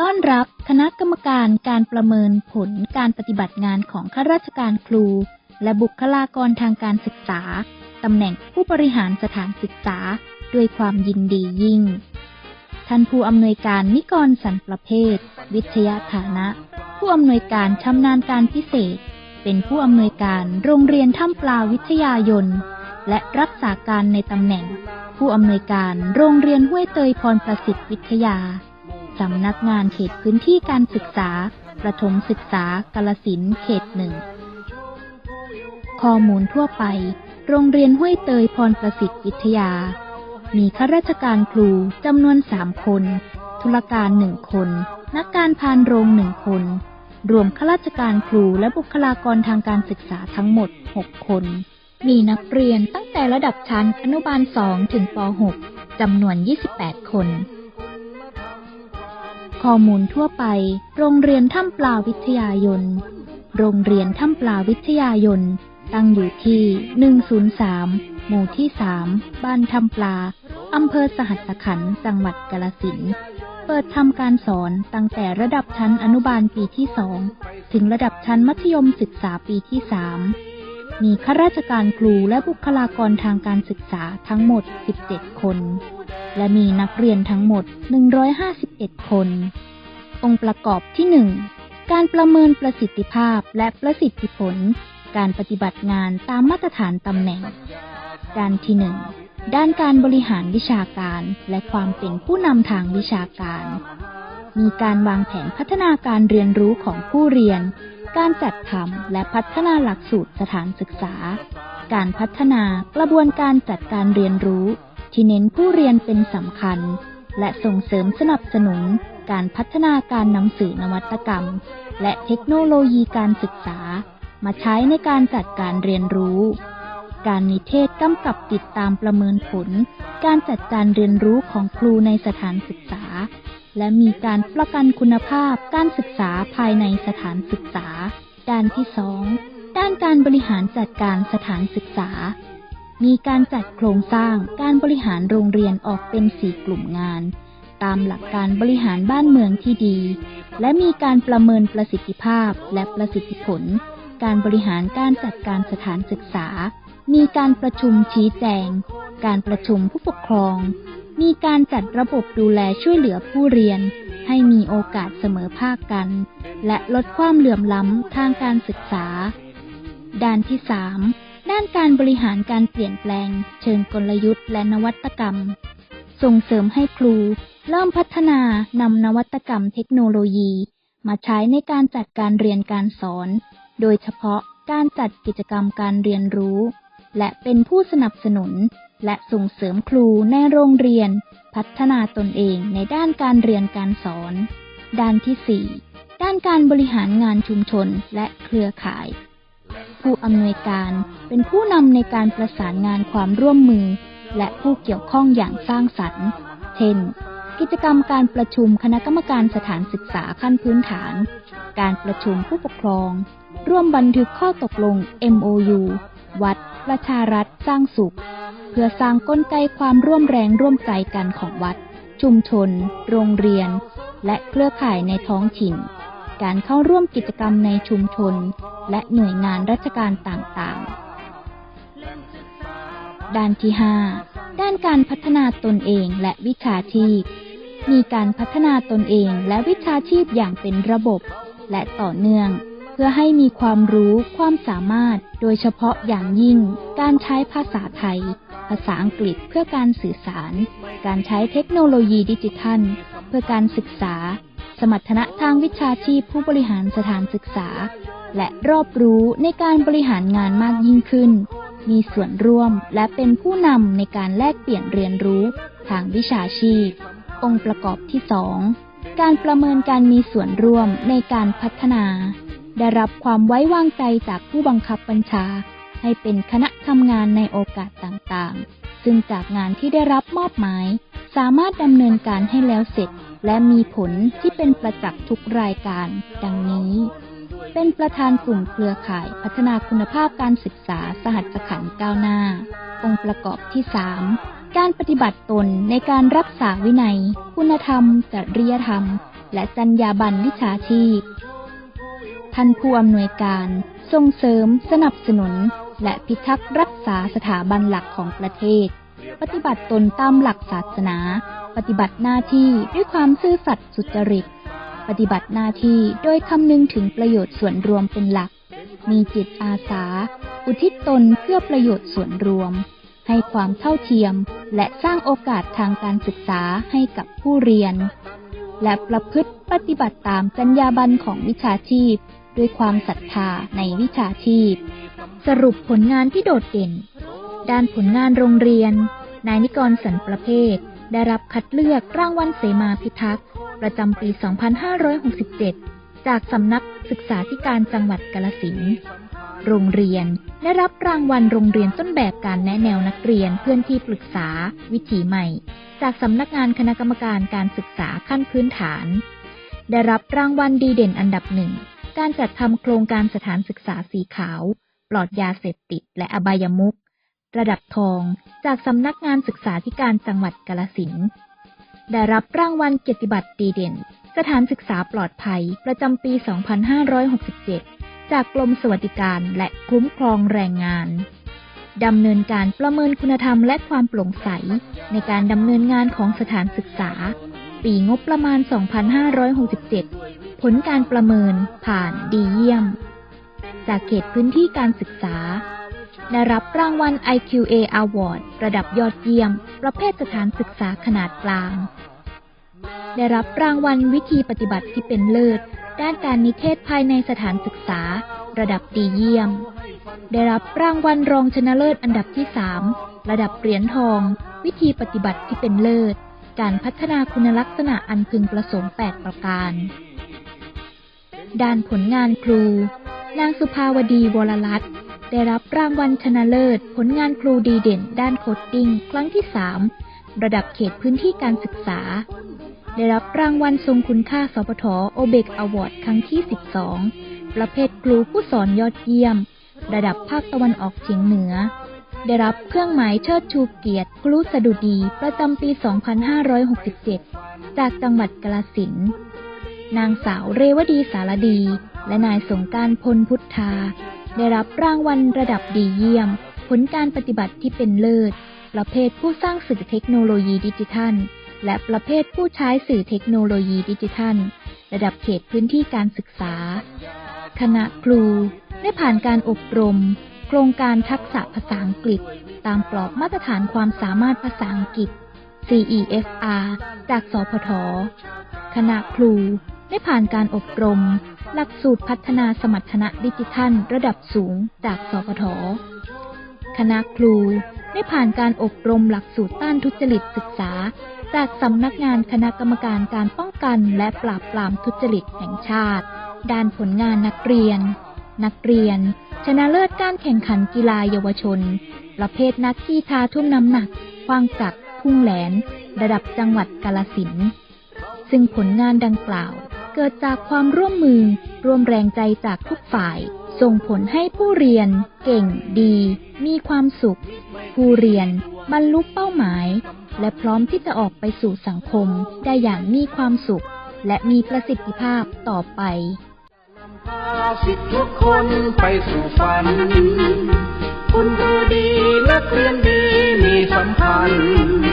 ต้อนรับคณะกรรมการการประเมินผลการปฏิบัติงานของข้าราชการครู และบุคลากรทางการศึกษา ตำแหน่งผู้บริหารสถานศึกษา ด้วยความยินดียิ่ง ท่านผู้อำนวยการนิกรสันประเภท วิทยาฐานะ ผู้อำนวยการชำนาญการพิเศษ เป็นผู้อำนวยการโรงเรียนถ้ำปลาวิทยายนและรักษาการในตำแหน่ง ผู้อำนวยการโรงเรียนห้วยเตยพรประสิทธิ์วิทยา สำนักงานเขตพื้นที่การศึกษา ประถมศึกษากาลสินเขตหนึ่ง ข้อมูลทั่วไป โรงเรียนห้วยเตยพรประสิทธิ์วิทยา มีข้าราชการครูจำนวนสามคน ธุรการหนึ่งคน นักการพานโรงหนึ่งคน รวมข้าราชการครูและบุคลากรทางการศึกษาทั้งหมด 6 คน มีนักเรียนตั้งแต่ระดับชั้นอนุบาล 2 ถึงป .6 จำนวน 28 คน ข้อมูลทั่วไป โรงเรียนถ้ำปลาวิทยายน โรงเรียนถ้ำปลาวิทยายน ตั้งอยู่ที่ 103 หมู่ที่ 3 บ้านถ้ำปลา อำเภอสหัสขันธ์ จังหวัดกาลสินธุ์เปิดทำการสอนตั้งแต่ระดับชั้นอนุบาลปีที่2ถึงระดับชั้นมัธยมศึกษาปีที่3มีข้าราชการครูและบุคลากรทางการศึกษาทั้งหมด 17 คน และมีนักเรียนทั้งหมด 151 คน องค์ประกอบที่ 1 การประเมินประสิทธิภาพและประสิทธิผล การปฏิบัติงานตามมาตรฐานตำแหน่ง ด้านที่ 1 ด้านการบริหารวิชาการและความเป็นผู้นำทางวิชาการ มีการวางแผนพัฒนาการเรียนรู้ของผู้เรียน การจัดทำและพัฒนาหลักสูตรสถานศึกษา การพัฒนากระบวนการจัดการเรียนรู้ ที่เน้นผู้เรียนเป็นสำคัญ และส่งเสริมสนับสนุนการพัฒนาการนำสื่อนวัตกรรม และเทคโนโลยีการศึกษา มาใช้ในการจัดการเรียนรู้ การนิเทศกำกับติดตามประเมินผล การจัดการเรียนรู้ของครูในสถานศึกษา และมีการประกันคุณภาพการศึกษาภายในสถานศึกษา ด้านที่สองด้านการบริหารจัดการสถานศึกษา มีการจัดโครงสร้างการบริหารโรงเรียนออกเป็นสี่กลุ่มงาน ตามหลักการบริหารบ้านเมืองที่ดี และมีการประเมินประสิทธิภาพและประสิทธิผล การบริหารการจัดการสถานศึกษา มีการประชุมชี้แจง การประชุมผู้ปกครอง มีการจัดระบบดูแลช่วยเหลือผู้เรียน ให้มีโอกาสเสมอภาคกัน และลดความเหลื่อมล้ำทางการศึกษา ด้านที่3 ด้านการบริหารการเปลี่ยนแปลง เชิงกลยุทธ์และนวัตกรรม ส่งเสริมให้ครูเริ่มพัฒนานำนวัตกรรมเทคโนโลยี มาใช้ในการจัดการเรียนการสอน โดยเฉพาะการจัดกิจกรรมการเรียนรู้ และเป็นผู้สนับสนุน และส่งเสริมครูในโรงเรียน พัฒนาตนเองในด้านการเรียนการสอน ด้านที่ 4 ด้านการบริหารงานชุมชนและเครือข่าย ผู้อำนวยการ เป็นผู้นำในการประสานงานความร่วมมือ และผู้เกี่ยวข้องอย่างสร้างสรรค์ เช่น กิจกรรมการประชุมคณะกรรมการสถานศึกษาขั้นพื้นฐาน การประชุมผู้ปกครอง ร่วมบันทึกข้อตกลง MOU วัด ประชารัฐสร้างสุข เพื่อสร้างกลไกความร่วมแรงร่วมใจกันของวัด ชุมชน โรงเรียน และเครือข่ายในท้องถิ่น การเข้าร่วมกิจกรรมในชุมชน และหน่วยงานราชการต่างๆ ด้านที่ 5 ด้านการพัฒนาตนเองและวิชาชีพ มีการพัฒนาตนเองและวิชาชีพอย่างเป็นระบบ และต่อเนื่อง เพื่อให้มีความรู้ความสามารถ โดยเฉพาะอย่างยิ่ง การใช้ภาษาไทย ภาษาอังกฤษเพื่อการสื่อสาร การใช้เทคโนโลยีดิจิทัล เพื่อการศึกษา มรรถนะทางวิชาชีพผู้บริหารสถานศึกษา และรอบรู้ในการบริหารงานมากยิ่งขึ้น มีส่วนร่วมและเป็นผู้นำในการแลกเปลี่ยนเรียนรู้ทางวิชาชีพ องค์ประกอบที่2การประเมินการมีส่วนร่วมในการพัฒนา ได้รับความไว้วางใจจากผู้บังคับบัญชา ให้เป็นคณะทำงานในโอกาสต่างๆ ซึ่งจากงานที่ได้รับมอบหมาย สามารถดำเนินการให้แล้วเสร็จ และมีผลที่เป็นประจักษ์ทุกรายการ ดังนี้ เป็นประธานกลุ่มเครือข่ายพัฒนาคุณภาพการศึกษาสหัสขันธ์ก้าวหน้า องค์ประกอบที่3การปฏิบัติตนในการรักษาวินัย คุณธรรม จริยธรรม และจรรยาบรรณวิชาชีพ ท่านผู้อำนวยการส่งเสริม สนับสนุน และพิทักษ์รักษาสถาบันหลักของประเทศ ปฏิบัติตนตามหลักศาสนา ปฏิบัติหน้าที่ด้วยความซื่อสัตย์สุจริต ปฏิบัติหน้าที่โดยคำนึงถึงประโยชน์ส่วนรวมเป็นหลัก มีจิตอาสา อุทิศตนเพื่อประโยชน์ส่วนรวม ให้ความเท่าเทียม และสร้างโอกาสทางการศึกษาให้กับผู้เรียน และประพฤติปฏิบัติตามจรรยาบรรณของวิชาชีพ ด้วยความศรัทธาในวิชาชีพ สรุปผลงานที่โดดเด่น ด้านผลงานโรงเรียน นายนิกรสันประเภท ได้รับคัดเลือกรางวัลเสมาพิทักษ์ ประจำปี 2567 จากสำนักศึกษาธิการจังหวัดกาลสินโรงเรียนได้รับรางวัลโรงเรียนต้นแบบการแนะแนวนักเรียนเพื่อนที่ปรึกษา วิถีใหม่ จากสำนักงานคณะกรรมการการศึกษาขั้นพื้นฐาน ได้รับรางวัลดีเด่นอันดับหนึ่งการจัดทำโครงการสถานศึกษาสีขาว ปลอดยาเสพติดและอบายมุข ระดับทองจากสำนักงานศึกษาธิการจังหวัดกาลสินได้รับรางวัลเกียรติบัตรดีเด่น สถานศึกษาปลอดภัยประจำปี 2567 จากกรมสวัสดิการและคุ้มครองแรงงานดำเนินการประเมินคุณธรรมและความโปร่งใส ในการดำเนินงานของสถานศึกษา ปีงบประมาณ 2567 ผลการประเมินผ่านดีเยี่ยม จากเขตพื้นที่การศึกษา ได้รับรางวัล IQA Award ระดับยอดเยี่ยม ประเภทสถานศึกษาขนาดกลาง ได้รับรางวัลวิธีปฏิบัติที่เป็นเลิศ ด้านการนิเทศภายในสถานศึกษา ระดับดีเยี่ยม ได้รับรางวัลรองชนะเลิศอันดับที่3ระดับเหรียญทอง วิธีปฏิบัติที่เป็นเลิศ การพัฒนาคุณลักษณะอันพึงประสงค์ 8 ประการ ด้านผลงานครู นางสุภาวดีวรรัตน์ ได้รับรางวัลชนะเลิศ ผลงานครูดีเด่น ด้านโคดดิ้งครั้งที่ 3 ระดับเขตพื้นที่การศึกษา ได้รับรางวัลทรงคุณค่าสปทโอเบกอวอร์ดครั้งที่ 12 ประเภทครูผู้สอนยอดเยี่ยม ระดับภาคตะวันออกเฉียงเหนือ ได้รับเครื่องหมายเชิดชูเกียรติครูสดุดีประจำปี 2567 จากจังหวัดกาฬสินธุ์นางสาวเรวดีสารดี และนายสงการพลพุทธา ได้รับรางวัลระดับดีเยี่ยม ผลการปฏิบัติที่เป็นเลิศ ประเภทผู้สร้างสื่อเทคโนโลยีดิจิทัล และประเภทผู้ใช้สื่อเทคโนโลยีดิจิทัล ระดับเขตพื้นที่การศึกษา คณะครูได้ผ่านการอบรม โครงการทักษะภาษาอังกฤษ ตามกรอบมาตรฐานความสามารถภาษาอังกฤษ CEFR จากสพท คณะครู ได้ผ่านการอบรม หลักสูตรพัฒนาสมรรถนะดิจิทัล ระดับสูงจากสพทคณะครูได้ผ่านการอบรมหลักสูตรต้านทุจริตศึกษา จากสำนักงานคณะกรรมการการป้องกันและปราบปรามทุจริตแห่งชาติ ด้านผลงานนักเรียน นักเรียน ชนะเลิศการแข่งขันกีฬาเยาวชน ประเภทนักกีฬาทุ่มน้ำหนักคว้างจักรพุ่งแหลน ระดับจังหวัดกาลสินซึ่งผลงานดังกล่าว เกิดจากความร่วมมือร่วมแรงใจจากทุกฝ่าย ส่งผลให้ผู้เรียน เก่งดี มีความสุข ผู้เรียน บรรลุเป้าหมาย และพร้อมที่จะออกไปสู่สังคมได้อย่างมีความสุข และมีประสิทธิภาพต่อไปพาสิทธิทุกคนไปสู่ฝัน คุณครูดีนักเรียนดีมีสัมพันธ์